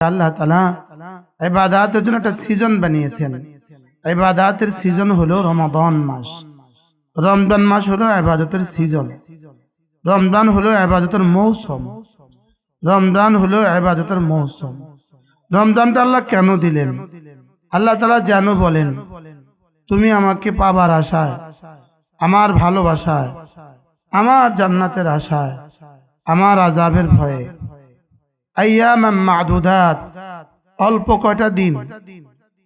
আল্লাহ তালা ইবাদাতের জন্য একটা সিজন বানিয়েছেন। ইবাদাতের সিজন হলো রমাদান মাস। রমজান মাস হলো ইবাদতের সিজন রমজান হলো ইবাদতের মৌসুম। রমজান হলো ইবাদতের মৌসুম। রমজানটা আল্লাহ কেন দিলেন? আল্লাহ তালা যেন বলেন, তুমি আমাকে পাবার আশায়, আমার ভালোবাসায়, আমার জান্নাতের আশায়, আমার আজাবের ভয়ে আইয়াম মাদুদাত, অল্প কয়টা দিন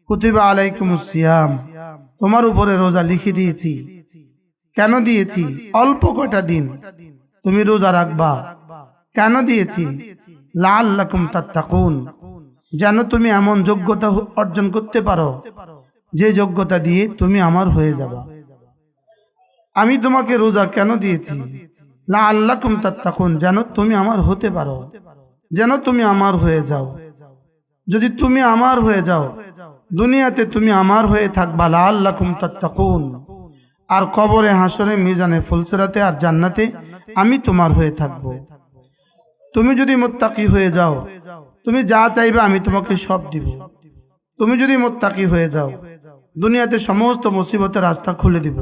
কুতিবা আলাইকুম সিয়াম, তোমার উপরে রোজা লিখে দিয়েছি। কেন দিয়েছি? অল্প কয়টা দিন তুমি রোজা রাখবা। কেন দিয়েছি? লাল লাকুম তাত্তাকুন, যেন তুমি এমন যোগ্যতা অর্জন করতে পারো, যে যোগ্যতা দিয়ে তুমি আমার হয়ে যাবা। আমি তোমাকে রোজা কেন দিয়েছি? লা আল্লাহ কুম তাত্তাকুন, যেন তুমি আমার হতে পারো। যেন তুমি আমার হয়ে যাও। যদি তুমি আমার হয়ে যাও, দুনিয়াতে তুমি আমার হয়ে থাকবা লা আল্লাহ কুম তাত্তাকুন। আর কবরে হাসরে মিজানে, ফুলসরাতে আর জান্নাতে আমি তোমার হয়ে থাকব। তুমি যদি মোত্তাকি হয়ে যাও, তুমি যা চাইবে আমি তোমাকে সব দিব। তুমি যদি মোত্তাকি হয়ে যাও, দুনিয়াতে সমস্ত মুসিবতের রাস্তা খুলে দিব।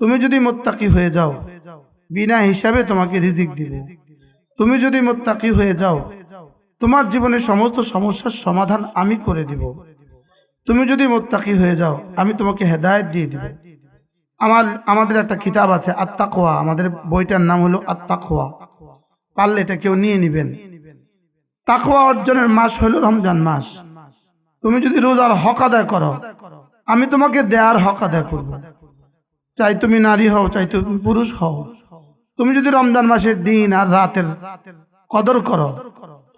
তুমি যদি মোত্তাকি হয়ে যাও, বিনা হিসাবে তোমাকে রিজিক দিব। তুমি যদি মোত্তাকি হয়ে যাও, তোমার জীবনের সমস্ত সমস্যার সমাধান আমি করে দিব। তুমি যদি মোত্তাকি হয়ে যাও, আমি তোমাকে হেদায়েত দিয়ে দিব। আমার, আমাদের একটা কিতাব আছে আত্মাকোয়া আমাদের বইটার নাম হলো আত্মাকোয়া পারলে এটা কেউ নিয়ে নিবেন। তাকোয়া অর্জনের মাস হলো রমজান মাস। তুমি যদি রোজার হক আদায় করো, আমি তোমাকে দেয়ার হক আদায় করব। চাই তুমি নারী হও, চাই তুমি পুরুষ হও। তুমি যদি রমজান মাসের দিন আর রাতের কদর করো,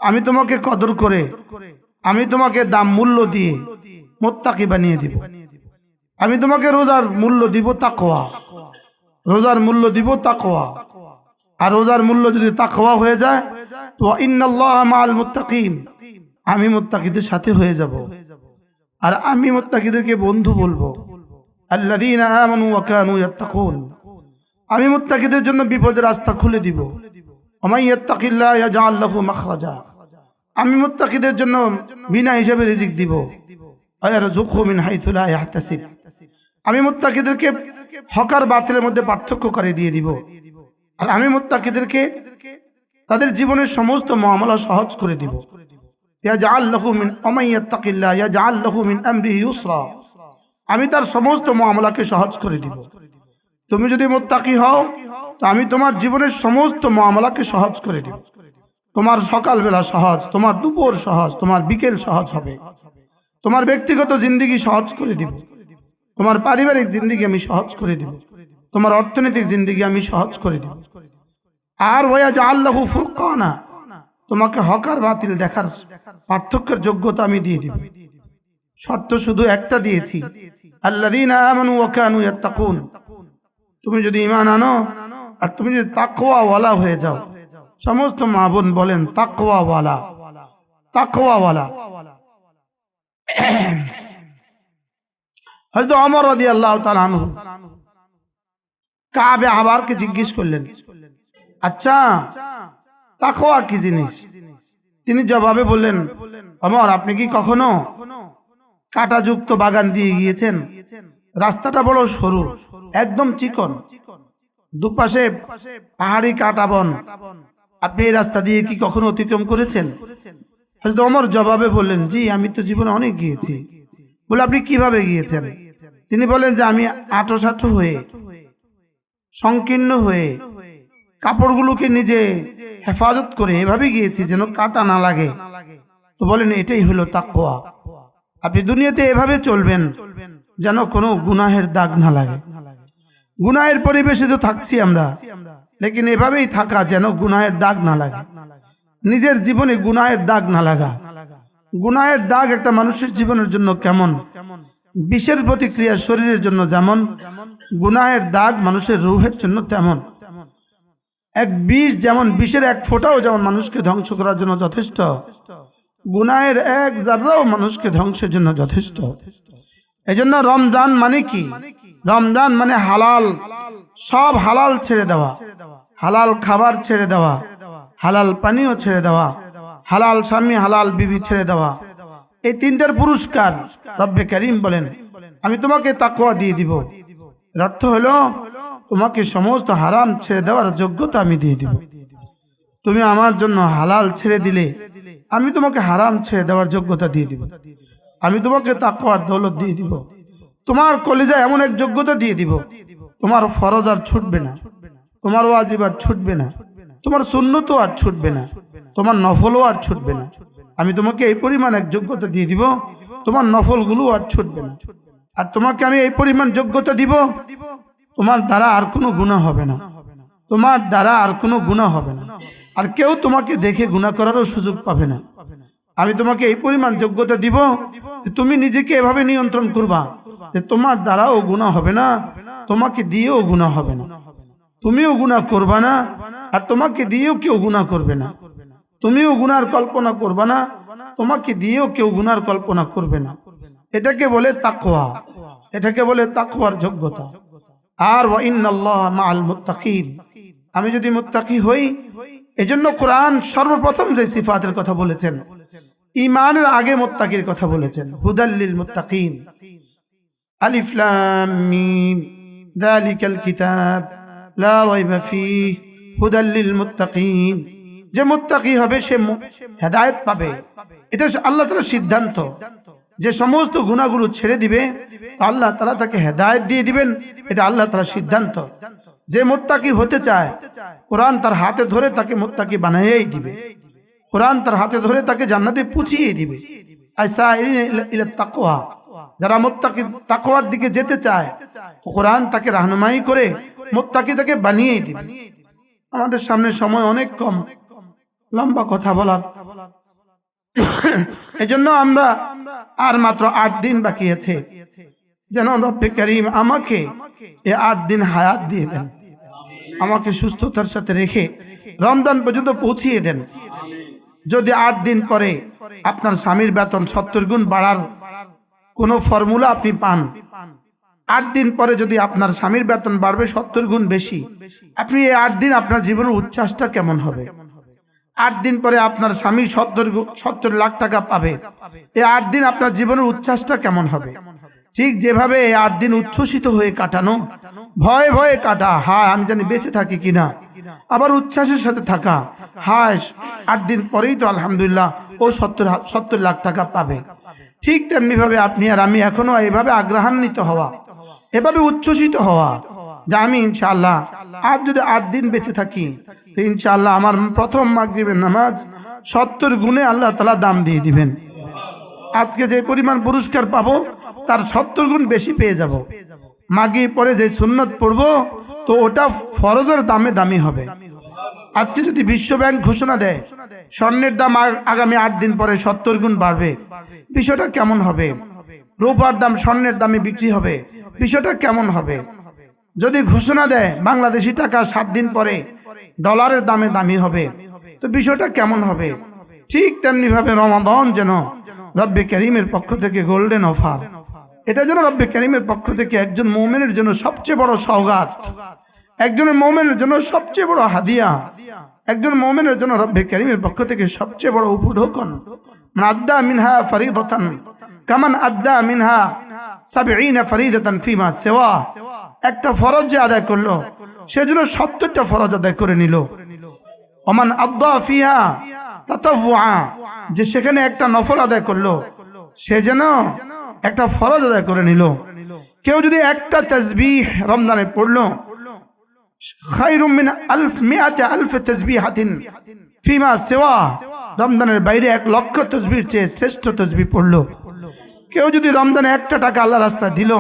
আমি তোমাকে কদর করে, আমি তোমাকে দাম মূল্য দিয়ে মোত্তাকি বানিয়ে দিব। আমি তোমাকে রোজার মূল্য দিব তাকওয়া। রোজার মূল্য দিব তাকওয়া। আর রোজার মূল্য যদি তাকওয়া হয়ে যায়, তো ইন্নাল্লাহ মাল মুত্তাকিন। আমি মুত্তাকিদের সাথে হয়ে যাব। আর আমি মুত্তাকিদেরকে বন্ধু বলব। আল্লাযীনা আমানু ওয়া কানু ইয়াত্তাকুন। আমি মুত্তাকিদের জন্য বিপদের রাস্তা খুলে দিব। আমি মুত্তাকিদের জন্য বিনা হিসাবে রিজিক দিব। আমি মুত্তাকিদেরকে হকার বাতিলের মধ্যে পার্থক্য করে দিয়ে দিব। আর আমি মুত্তাকিদেরকে তাদের জীবনের সমস্ত মামলা সহজ করে দিব। আমি তার সমস্ত মামলাকে সহজ করে দিব। তুমি যদি মোত্তাকি হও, তো আমি তোমার জীবনের সমস্ত মামলাকে সহজ করে দিব। তোমার সকালবেলা সহজ, তোমার দুপুর সহজ, তোমার বিকেল সহজ হবে। তোমার ব্যক্তিগত জিন্দিগি সহজ করে দিব। তোমার পারিবারিক জিন্দিগি আমি সহজ করে দিব। তোমার অর্থনৈতিক জিন্দিগি আমি সহজ করে দিব। আর ওয়া জাআল্লাহু ফুরকানা, তোমাকে হকার বাতিল দেখার পার্থক্যের যোগ্যতা আমি দিয়ে দিব। শর্ত শুধু একটা দিয়েছি। আল্লাহ আমানু ওয়া কানু ইয়াত্তাকুন তুমি যদি ঈমান আনো আর তুমি যদি তাকওয়াওয়ালা হয়ে যাও, সমস্ত মা বোন বলেন তাকওয়াওয়ালা তাকওয়াওয়ালা। হয়তো অমর রাদি আল্লাহ আনহু কাবে আবারকে জিজ্ঞেস করলেন আচ্ছা তাকওয়া কি জিনিস? তিনি জবাবে বললেন অমর আপনি কি কখনো কাঁটাযুক্ত বাগান দিয়ে গিয়েছেন? রাস্তাটা বড় সরু, একদম চিকন। দুপাশে পাহাড়ি কাটা বন। আপনি এই রাস্তা দিয়ে কি কখনো অতিক্রম করেছেন? হযরত ওমর জবাবে বললেন, জি, আমি তো জীবনে অনেক গিয়েছি। বলে, আপনি কীভাবে গিয়েছেন? তিনি বলেন যে, আমি আটো সাটো হয়ে, সংকীর্ণ হয়ে, কাপড়গুলোকে নিজে হেফাজত করে এভাবে গিয়েছি যেন কাটা না লাগে। তো বলেন, এটাই হলো তাকওয়া। আপনি দুনিয়াতে এভাবে চলবেন যেন কোনো গুনাহের দাগ না লাগে। গুনাহের পরিবেশে তো থাকছি আমরা, লেকিন এভাবেই থাকা যেন গুনাহের দাগ না লাগে। নিজের জীবনে গুনাহের দাগ না লাগা। গুনাহের দাগ একটা মানুষের জীবনের জন্য কেমন? বিষের প্রতিক্রিয়া শরীরের জন্য যেমন, গুনাহের দাগ মানুষের রুহের জন্য তেমন। এক বিষ যেমন, বিষের এক ফোঁটাও যেমন মানুষকে ধ্বংস করার জন্য যথেষ্ট, গুনাহের এক জাররাও মানুষকে ধ্বংসের জন্য যথেষ্ট। এজন্য রমজান মানে কি? রমজান মানে হালাল। সব হালাল ছেড়ে দেওয়া। হালাল খাবার ছেড়ে দেওয়া। হালাল পানীয় ছেড়ে দেওয়া। হালাল স্বামী, হালাল বিবি ছেড়ে দেওয়া। এই তিনটার পুরস্কার রব্বে করিম বলেন, আমি তোমাকে তাকওয়া দিয়ে দিব। এর অর্থ হলো, তোমাকে সমস্ত হারাম ছেড়ে দেওয়ার যোগ্যতা আমি দিয়ে দিব। তুমি আমার জন্য হালাল ছেড়ে দিলে, আমি তোমাকে হারাম ছেড়ে দেওয়ার যোগ্যতা দিয়ে দিব। আমি তোমাকে তাকওয়ার দৌলত দিয়ে দিব। তোমার কলেজায় এমন এক যোগ্যতা দিয়ে দিব। তোমার ফরজ আর ছুটবে না। তোমার ওয়াজিব আর ছুটবে না। তোমার সুন্নতও আর ছুটবে না। তোমার নফলও আর ছুটবে না। আমি তোমাকে এই পরিমাণ এক যোগ্যতা দিয়ে দিব। তোমার নফলগুলো আর ছুটবে না। আর তোমাকে আমি এই পরিমাণ যোগ্যতা দিব। তোমার দ্বারা আর কোনো গুণা হবে না। তোমার দ্বারা আর কোনো গুণা হবে না। আর কেউ তোমাকে দেখে গুণা করারও সুযোগ পাবে না। আমি তোমাকে এই পরিমাণ যোগ্যতা দিব। তুমি নিজেকে এভাবে নিয়ন্ত্রণ করবা, যে তোমার দ্বারাও গুণা হবে না, তোমাকে দিয়েও গুণা হবে না। তুমিও গুণা করবা না, আর তোমাকে দিয়েও কেউ গুণা করবে না। তুমিও গুনার কল্পনা করবা না, তোমাকে দিয়েও কেউ গুনার কল্পনা করবে না। এটাকে বলে তাকওয়া। এটাকে বলে তাকওয়ার যোগ্যতা। আর মাআল আমি যদি মুত্তাকি হই, এজন্য কোরআন সর্বপ্রথম যে সিফাতের কথা বলেছেন ইমানের আগে মোত্তাকির কথা বলেছেন। হুদাল্লিল মুত্তাকিন। আলিফ লাম মিম। যালিকাল কিতাব। লা রাইবা ফীহ। হুদাল্লিল মুত্তাকিন। যে মুত্তাকি হবে, সে হেদায়েত পাবে। এটা আল্লাহ তাআলার সিদ্ধান্ত। যে সমস্ত গুণাগুলো ছেড়ে দিবে, আল্লাহ তাআলা তাকে হেদায়েত দিয়ে দিবেন। এটা আল্লাহ তাআলার সিদ্ধান্ত। যে মুত্তাকি হতে চায়, কোরআন তার হাতে ধরে তাকে মুত্তাকি বানাইয়াই দিবে। কোরআন তার হাতে ধরে তাকে জান্নাতে পুছিয়ে দিবে। তাকওয়া। যারা মুত্তাকি তাকোয়ার দিকে যেতে চায় কোরআন তাকে রাহনুমাই করে মুত্তাকি তাকে বানিয়ে দিবে। আমাদের সামনে সময় অনেক কম। লম্বা কথা বলার। এজন্য আমরা আর মাত্র আট দিন বাকি আছে। যেন রব্বে করিম আমাকে এ আট দিন হায়াত দিয়ে দেন। আমাকে সুস্থতার সাথে রেখে রমজান পর্যন্ত পৌঁছিয়ে দেন। যদি আট দিন পরে আপনার স্বামীর বেতন সত্তর গুণ বাড়ার কোনো ফর্মুলা আপনি পান, আট দিন পরে যদি আপনার স্বামীর বেতন বাড়বে সত্তর গুণ বেশি, আপনি এই আট দিন আপনার জীবনের উচ্ছ্বাসটা কেমন হবে? আট দিন পরে আপনার স্বামী সত্তর সত্তর লাখ টাকা পাবে, এই আট দিন আপনার জীবনের উচ্ছ্বাসটা কেমন হবে? ঠিক যেভাবে এই আট দিন উচ্ছ্বসিত হয়ে কাটানো, ভয়ে ভয়ে কাটা হ্যাঁ আমি জানি বেঁচে থাকি কিনা। আবার উচ্ছ্বাসের সাথে থাকা। হায় আট দিন পরেই তো আলহামদুলিল্লাহ ও সত্তর সত্তর লাখ টাকা পাবে। ঠিক তেমনিভাবে আপনি আর আমি এখনও এভাবে আগ্রহান্বিত হওয়া, এভাবে উচ্ছ্বসিত হওয়া, যে আমি ইনশাআল্লাহ আর যদি আট দিন বেঁচে থাকি, তো ইনশাআল্লাহ আমার প্রথম মাগরিবের নামাজ সত্তর গুণে আল্লাহ তালা দাম দিয়ে দিবেন। আজকে যে পরিমাণ পুরস্কার পাবো, তার সত্তর গুণ বেশি পেয়ে যাব। মাগি পরে যে সুন্নত পড়ব তো ওটা ফরজের দামে দামি হবে। আজকে যদি বিশ্ব ব্যাংক ঘোষণা দেয়, স্বর্ণের দাম আগামী আট দিন পরে সত্তর গুণ বাড়বে। বিষয়টা কেমন হবে? রূপার দাম স্বর্ণের দামে বিক্রি হবে। বিষয়টা কেমন হবে? যদি ঘোষণা দেয় বাংলাদেশি টাকা সাত দিন পরে ডলারের দামে দামি হবে, তো বিষয়টা কেমন হবে? ঠিক তেমনি ভাবে রমাদন যেন রব্বে করিমের পক্ষ থেকে গোল্ডেন অফার। এটা যেন রব্বে করিমের পক্ষ থেকে একজন মোমেনের জন্য সবচেয়ে বড় সৌগাত একজনের মোমেনের জন্য সবচেয়ে বড় হাদিয়া, একজন মোমেনের জন্য রব্বে করিমের পক্ষ থেকে সবচেয়ে বড় উপঢোকন। আদ্দা মিনহা ফরিদতান, কামান আদ্দা মিনহা সাবিঈনা ফরিদতান ফিমা সেওয়া। একটা ফরজ যে আদায় করল সেজন্য সত্তরটা ফরজ আদায় করে নিল। ওমান আদ্দা ফিহা তাতাওয়া, যে সেখানে একটা নফল আদায় করল, সে যেন একটা ফরজ আদায় করে নিল। কেউ যদি একটা তসবিহ রমজানে পড়ল খাইরুম মিন আলফ মিয়াতে আলফ তসবিহাতিন ফিমা সেওয়া। রমজানের বাইরে এক লক্ষ তসবির চেয়ে শ্রেষ্ঠ তসবি পড়ল। কেউ যদি রমজানে একটা টাকা আল্লাহ রাস্তায় দিল,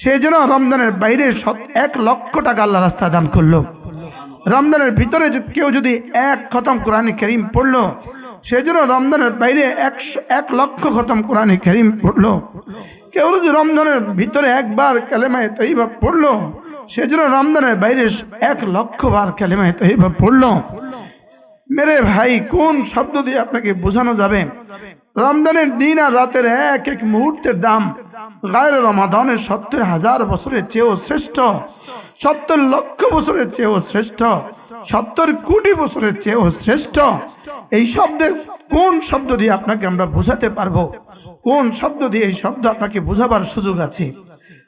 সে যেন রমজানের বাইরে এক লক্ষ টাকা আল্লাহ রাস্তায় দান করল। রমজানের ভিতরে কেউ যদি এক খতম কোরআন করিম পড়ল, সে যেন রমজানের বাইরে একশো এক লক্ষ খতম কোরআন করিম পড়ল। কেউ যদি রমজানের ভিতরে একবার কালেমায় তৈবা পড়ল, সে যেন রমজানের বাইরে এক লক্ষ বার কালেমায় তৈবা পড়ল। মেরে ভাই, কোন শব্দ দিয়ে আপনাকে বোঝানো যাবে? রমজানের দিন আর রাতের এক এক মুহূর্তের দাম গায়ের রমাদানের সত্তর হাজার বছরের চেয়েও শ্রেষ্ঠ, সত্তর লক্ষ বছরের চেয়েও শ্রেষ্ঠ, সত্তর কোটি বছরের চেয়েও শ্রেষ্ঠ। এই শব্দের কোন শব্দ দিয়ে আপনাকে আমরা বোঝাতে পারব? কোন শব্দ দিয়ে এই শব্দ আপনাকে বোঝাবার সুযোগ আছে?